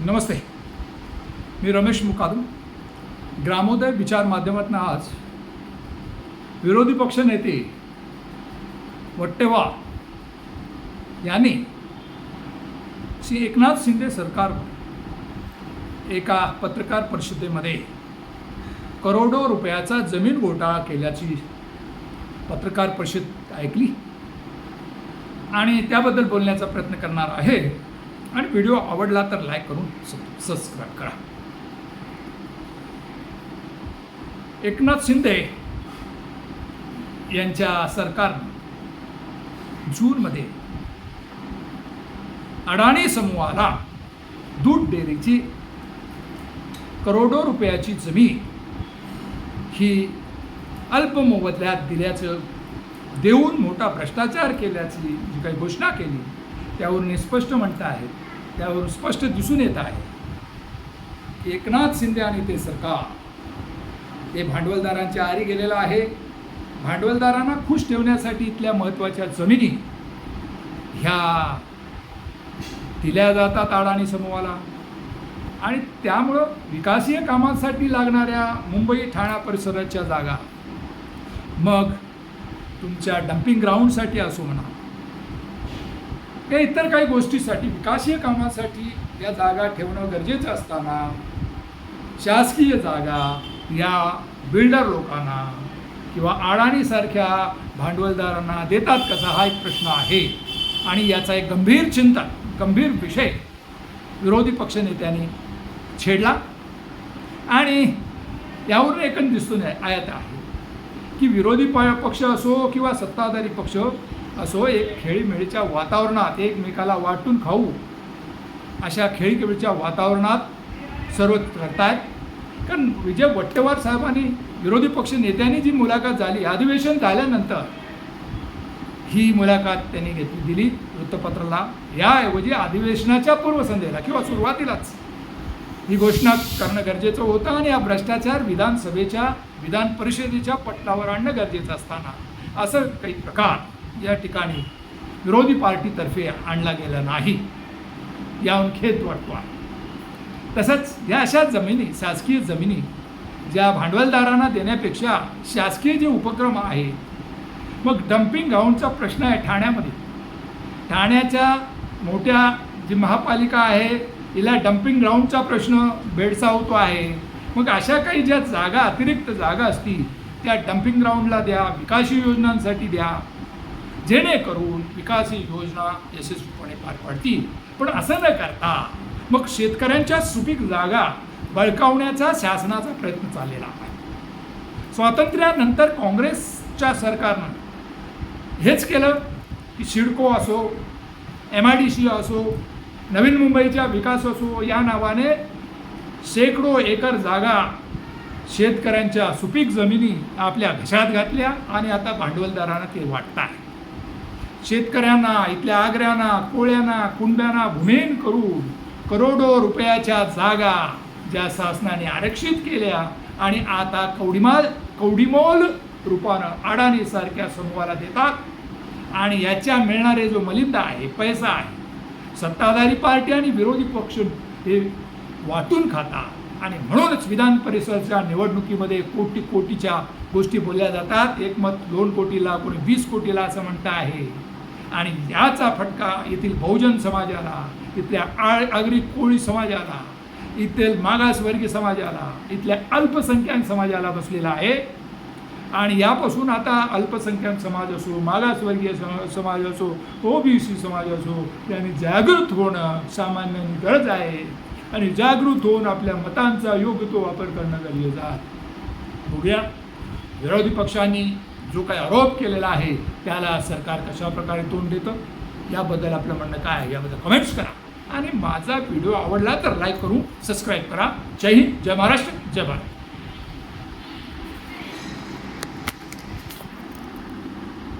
नमस्ते. मी रमेश मुकादम. ग्रामोदय विचार माध्यमातून आज विरोधी पक्ष नेते वट्टेवा यांनी श्री एकनाथ शिंदे सरकार एका पत्रकार परिषदेमध्ये करोडो रुपयाचा जमीन घोटाळा केल्याची पत्रकार परिषद ऐकली. आणि त्याबद्दल बोलण्याचा प्रयत्न करणार आहे आणि व्हिडिओ आवडला तर लाईक करून सबस्क्राईब करा. एकनाथ शिंदे यांच्या सरकारनं जूनमध्ये अडाणी समूहाला दूध डेअरीची करोडो रुपयाची जमीन ही अल्प मोबदल्यात दिल्याचं देऊन मोठा भ्रष्टाचार केल्याची जी काही घोषणा केली त्यावरून स्पष्ट म्हणता आहेत त्यावरून स्पष्ट दिसून येत आहे. एकनाथ शिंदे आणि ते सरकार हे भांडवलदारांच्या आरी गेलेलं आहे. भांडवलदारांना खुश ठेवण्यासाठी इथल्या महत्त्वाच्या जमिनी ह्या दिल्या जातात अडाणी समूहाला. आणि त्यामुळं विकासीय कामांसाठी लागणाऱ्या मुंबई ठाणा परिसराच्या जागा मग तुमच्या डम्पिंग ग्राउंडसाठी असो म्हणा या इतर काही गोष्टीसाठी विकासीय कामासाठी या जागा ठेवणं गरजेचं असताना शासकीय जागा या बिल्डर लोकांना किंवा अडाणीसारख्या भांडवलदारांना देतात कसा हा एक प्रश्न आहे. आणि याचा एक गंभीर चिंतन गंभीर विषय विरोधी पक्षनेत्यांनी छेडला. आणि यावरून एकच दिसून आहे- आहे की विरोधी प- पक्ष असो किंवा सत्ताधारी पक्ष असो एक खेळीमेळीच्या वातावरणात एकमेकाला वाटून खाऊ अशा खेळीखेळीच्या वातावरणात सर्व करतायत कारण विजय वट्टेवार साहेबांनी विरोधी पक्ष नेत्यांनी जी मुलाखत झाली अधिवेशन झाल्यानंतर ही मुलाखत त्यांनी घेतली दिली वृत्तपत्राला. याऐवजी अधिवेशनाच्या पूर्वसंध्येला किंवा सुरुवातीलाच ही घोषणा करणं गरजेचं होतं आणि हा भ्रष्टाचार विधानसभेच्या विधान परिषदेच्या पटलावर आणणं गरजेचं असताना. असं काही प्रकार या ठिकाणी विरोधी पार्टीतर्फे आणला गेला नाही. याहून खेद वाटतो आहे. तसंच ह्या अशा जमिनी शासकीय जमिनी ज्या भांडवलदारांना देण्यापेक्षा शासकीय जे उपक्रम आहे मग डम्पिंग ग्राउंडचा प्रश्न आहे ठाण्यामध्ये. ठाण्याच्या मोठ्या जी महापालिका आहे तिला डम्पिंग ग्राउंडचा प्रश्न भेडसावतो आहे. मग अशा काही ज्या जागा अतिरिक्त जागा असतील त्या डम्पिंग ग्राउंडला द्या विकासी योजनांसाठी द्या. जेणेकरून विकासी योजना यशस्वीपणे पार पडतील. पण असं न करता मग शेतकऱ्यांच्या सुपीक जागा बळकावण्याचा शासनाचा प्रयत्न चाललेला आहे. स्वातंत्र्यानंतर काँग्रेसच्या सरकारनं हेच केलं की सिडको असो एम आय डी सी असो नवीन मुंबईचा विकास असो या नावाने शेकडो एकर जागा शेतकऱ्यांच्या सुपीक जमिनी आपल्या घशात घातल्या आणि आता भांडवलदारांना ते वाटत आहे. शेतकऱ्यांना इथल्या आग्र्यांना कोळ्यांना कुंड्यांना भूमेन करून करोडो रुपयाच्या जागा ज्या शासनाने आरक्षित केल्या आणि आता कवडीमाल कवडीमोल रूपानं अडाणीसारख्या समूहाला देतात आणि याच्या मिळणारे जो मलिंदा आहे पैसा आहे सत्ताधारी पार्टी आणि विरोधी पक्ष हे वाटून खातात आणि म्हणूनच विधान परिषदेच्या निवडणुकीमध्ये कोटी कोटीच्या गोष्टी बोलल्या जातात. एक मत दोन कोटीला कोणी वीस कोटीला असं म्हणतं आहे. आणि याचा फटका येथील बहुजन समाजाला इथल्या आळ आगरी कोळी समाजाला इथील मागासवर्गीय समाजाला इथल्या अल्पसंख्याक समाजाला बसलेला आहे. आणि यापासून आता अल्पसंख्याक समाज असो मागासवर्गीय समाज असो ओबीसी समाज असो त्यांनी जागृत होणं सामान्य गरज आहे. आणि जागृत होऊन आपल्या मतांचा योग्य तो वापर करणं गरजेचं आहे. बघूया. विरोधी पक्षांनी जो काही आरोप केलेला आहे त्याला सरकार कशा प्रकारे तोंड देतं? याबद्दल आपलं म्हणणं काय आहे? याबद्दल कमेंट्स करा. आणि माझा व्हिडिओ आवडला तर लाईक करू सबस्क्राईब करा. जय हिंद जय महाराष्ट्र जय भारत.